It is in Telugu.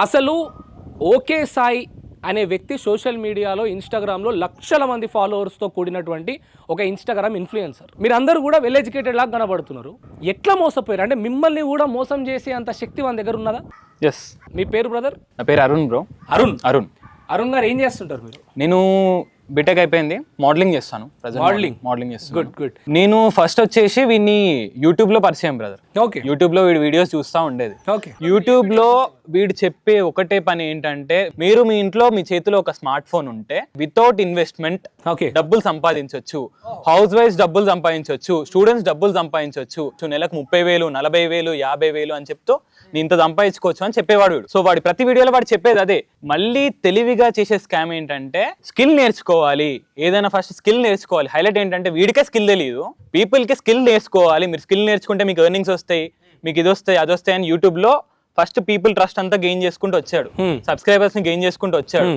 అసలు ఓకే సాయి అనే వ్యక్తి సోషల్ మీడియాలో ఇన్స్టాగ్రామ్లో లక్షల మంది ఫాలోవర్స్తో కూడినటువంటి ఒక ఇన్స్టాగ్రామ్ ఇన్ఫ్లుయెన్సర్. మీరందరూ కూడా వెల్ ఎడ్యుకేటెడ్ లాగా కనబడుతున్నారు. ఎట్లా మోసపోయారు? అంటే మిమ్మల్ని కూడా మోసం చేసే అంత శక్తి మన దగ్గర ఉన్నదా? ఎస్ మీ పేరు బ్రదర్ నా పేరు అరుణ్ బ్రో అరుణ్? అరుణ్. అరుణ్ గారు ఏం చేస్తుంటారు మీరు? నేను బీటెక్ అయిపోయింది. మోడలింగ్ చేస్తాను. Modeling? మోడలింగ్ చేస్తాను. గుడ్ గుడ్ నేను ఫస్ట్ వచ్చేసి వీడిని యూట్యూబ్లో పరిచయం బ్రదర్ ఓకే యూట్యూబ్లో వీడి వీడియోస్ చూస్తూ ఉండేది. ఓకే యూట్యూబ్లో వీడు చెప్పే ఒకటే పని ఏంటంటే మీరు మీ ఇంట్లో మీ చేతిలో ఒక స్మార్ట్ ఫోన్ ఉంటే వితౌట్ ఇన్వెస్ట్మెంట్ ఓకే డబ్బులు సంపాదించవచ్చు హౌస్ వైఫ్ డబ్బులు సంపాదించవచ్చు స్టూడెంట్స్ డబ్బులు సంపాదించవచ్చు నెలకు ముప్పై వేలు నలభై వేలు యాభై వేలు అని చెప్తూ నేను ఇంత సంపాదించుకోవచ్చు అని చెప్పేవాడు వీడు. సో వాడి ప్రతి వీడియోలో వాడు చెప్పేది అదే. మళ్ళీ తెలివిగా చేసే స్కామ్ ఏంటంటే స్కిల్ నేర్చుకోవాలి. ఏదైనా ఫస్ట్ స్కిల్ నేర్చుకోవాలి. హైలైట్ ఏంటంటే వీడికే స్కిల్ తెలియదు పీపుల్కి స్కిల్ నేర్చుకోవాలి. మీరు స్కిల్ నేర్చుకుంటే మీకు ఎర్నింగ్స్ వస్తాయి. మీకు ఇది వస్తాయి అది వస్తాయి అని యూట్యూబ్లో ఫస్ట్ పీపుల్ ట్రస్ట్ అంతా గెయిన్ చేసుకుంటూ వచ్చాడు. సబ్స్క్రైబర్స్ని గెయిన్ చేసుకుంటూ వచ్చాడు.